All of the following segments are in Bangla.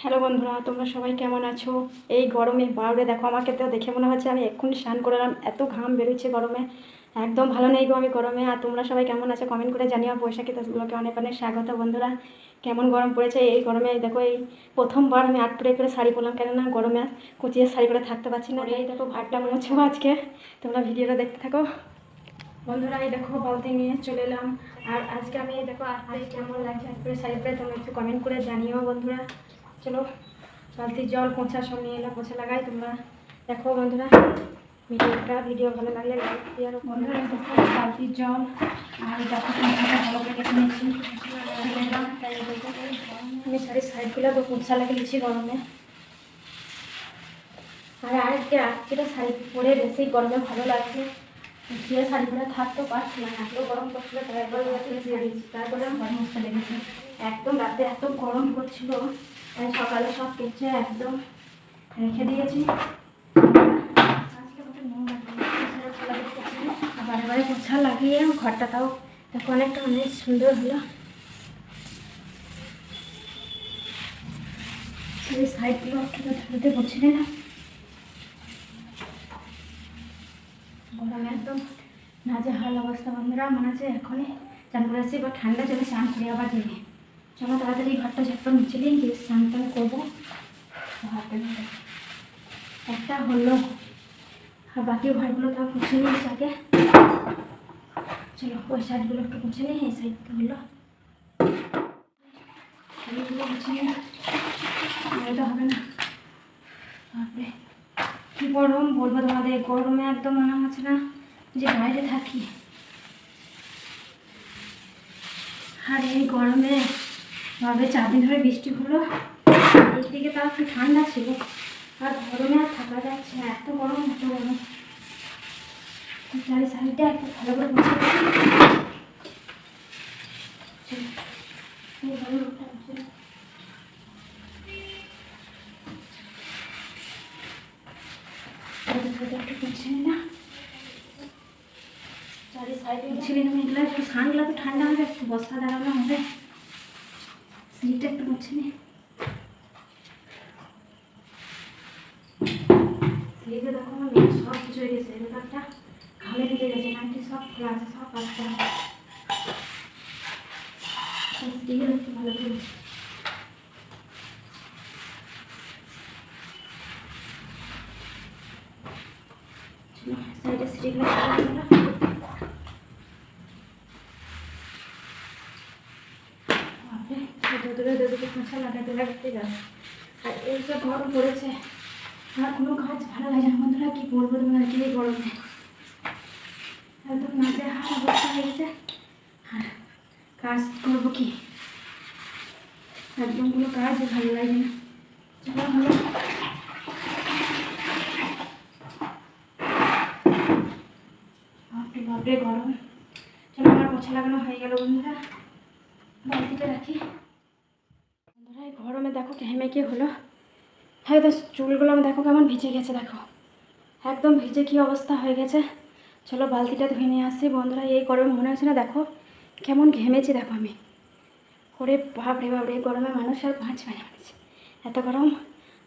হ্যালো বন্ধুরা, তোমরা সবাই কেমন আছো? এই গরমে বারোরে দেখো, আমাকে তো দেখে মনে হচ্ছে আমি এক্ষুনি স্নান করলাম এত ঘাম বেরোচ্ছে গরমে। একদম ভালো নেই গো আমি গরমে। আর তোমরা সবাই কেমন আছো কমেন্ট করে জানিও। বৈশাখী দশগুলোকে অনেক অনেক স্বাগত বন্ধুরা। কেমন গরম পড়েছে? এই গরমে দেখো, এই প্রথমবার আমি আট পরে করে শাড়ি পরলাম। কেননা গরমে কুচিয়ে শাড়ি পরে থাকতে পারছি না। এই দেখো, ভাতটা মুছবো আজকে। তোমরা ভিডিওটা দেখতে থাকো। বন্ধুরা, এই দেখো, বালতি নিয়ে চলে এলাম। আর আজকে আমি, দেখো আজ কেমন লাগছে আজ করে শাড়ি পরে, তোমরা একটু কমেন্ট করে জানিও বন্ধুরা। চলো বালতির জল পোঁছা সব নিয়ে এলাম পোঁছা লাগাই। তোমরা দেখো বন্ধুরা ভিডিওটা ভিডিও ভালো লাগলে লাইক দিয়ে আরও বন্ধুরা দেখো বালতির জল আর দেখো পোঁছাটা ভালো করে নিয়েছি। আমি শাড়ির সাইডগুলো তো পোঁছা লাগিয়েছি গরমে। আর আরেকটা আজকেটা শাড়ি পরে বেশি গরমে ভালো লাগছে। যে শাড়ি পরে থাকতেও পারছিলাম না এত গরম করছিল তারপরে তারপরে আমি ঘরে বসতে লেগেছে। একদম রাতে এত গরম করছিল তাই সকালে সব কেচে একদম রেখে দিয়েছি। আজকে আমাকে পোছা লাগিয়ে আর বারে বারে পোছা লাগিয়ে ঘরটা তাও দেখো অনেকটা অনেক সুন্দর হলো। সেই সাইডগুলো একটু ধরতে বলছি না। একদম নাজেহাল অবস্থা বন্ধুরা, মনে হচ্ছে এখনই চান করে বা ঠান্ডা জলে স্নান করে আবার যাবে চলো তাড়াতাড়ি ঘরটা ঝটপট মুছে দিই দিয়ে স্নান টান করব। একটা হলো, আর বাকি ঘরগুলো তাও মুছে নিয়েছি আগে। চলো, ওই সাইডগুলো একটু মুছে নিই, এই সাইডটা হলো। এইগুলো মুছে হবে না। বাপরে, কি গরম বলব তোমাদের, গরমে একদম মনে হচ্ছে না যে বাইরে থাকি। আর এই গরমে ভাবে চার দিন ধরে বৃষ্টি হলো। দিকে তাও একটু ঠান্ডা ছিল। আর গরমে আর থাকা যাচ্ছে না, এত গরম এত গরম। চারি সাইডটা একটু ভালো করে বসে একটু করছি না। চারি সাইডে তো ঠান্ডা হবে, একটু বস্তা দাঁড়ানো হবে। সিটটা একটু মুছে নি। দেখো আমার সব কিছু হয়ে গেছে ভিজে গেছে সব খোলা আছে, সব একটু ভালো করে। সাইডে দূরে দূরে খোঁচা লাগাতে লাগাতে যাচ্ছে আর এই যে গরম পড়েছে আর কোনো কাজ ভালো লাগে না। বন্ধুরা, কি বলব তোমাদেরকে এই গরমে একদম নাচে হার অবস্থা হয়ে গেছে আর কাজ করব কি? একদম কোনো কাজ ভালো লাগে না। চলো হলো বাপরে গরম। চলো, আমার পোছা লাগানো হয়ে গেল বন্ধুরা। বালতিটা রাখি। দেখো ঘেমে কি হলো? হ্যাঁ তো চুলগুলো আমি দেখো কেমন ভিজে গেছে, দেখো। একদম ভিজে কি অবস্থা হয়ে গেছে? চলো বালতিটা ধুয়ে নিয়ে আসি। বন্ধুরা, এই গরমে মনে হচ্ছে না, দেখো, কেমন ঘেমেছি, দেখো আমি। ওরে বাপরে বাপরে এই গরমে মানুষ আর পাঁচ মানে মারছে এত গরম।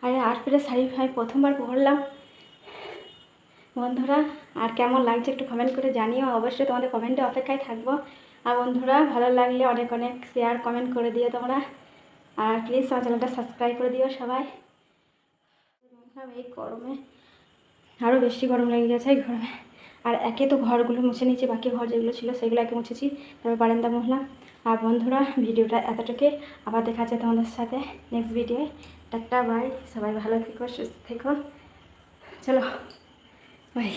আর আট পেরে শাড়ি ফাই প্রথমবার পরলাম। বন্ধুরা, আর কেমন লাগছে একটু কমেন্ট করে জানিও। অবশ্যই তোমাদের কমেন্টে অপেক্ষায় থাকব। আর বন্ধুরা, ভালো লাগলে অনেক অনেক শেয়ার কমেন্ট করে দিও তোমরা। আর প্লিজ আমার চ্যানেলটা সাবস্ক্রাইব করে দিও সবাই। এই গরমে আরও বেশি গরম লেগে গেছে গরমে। আর একে তো ঘরগুলো মুছে নিয়েছি, বাকি ঘর যেগুলো ছিল সেগুলো একে মুছেছি। তারপর বারান্দা মহলা আর বন্ধুরা, ভিডিওটা এতটুকু আবার দেখা যাচ্ছে তোমাদের সাথে নেক্সট ভিডিও টাটা বাই সবাই ভালো থেকো, সুস্থ থেকো। চলো বাই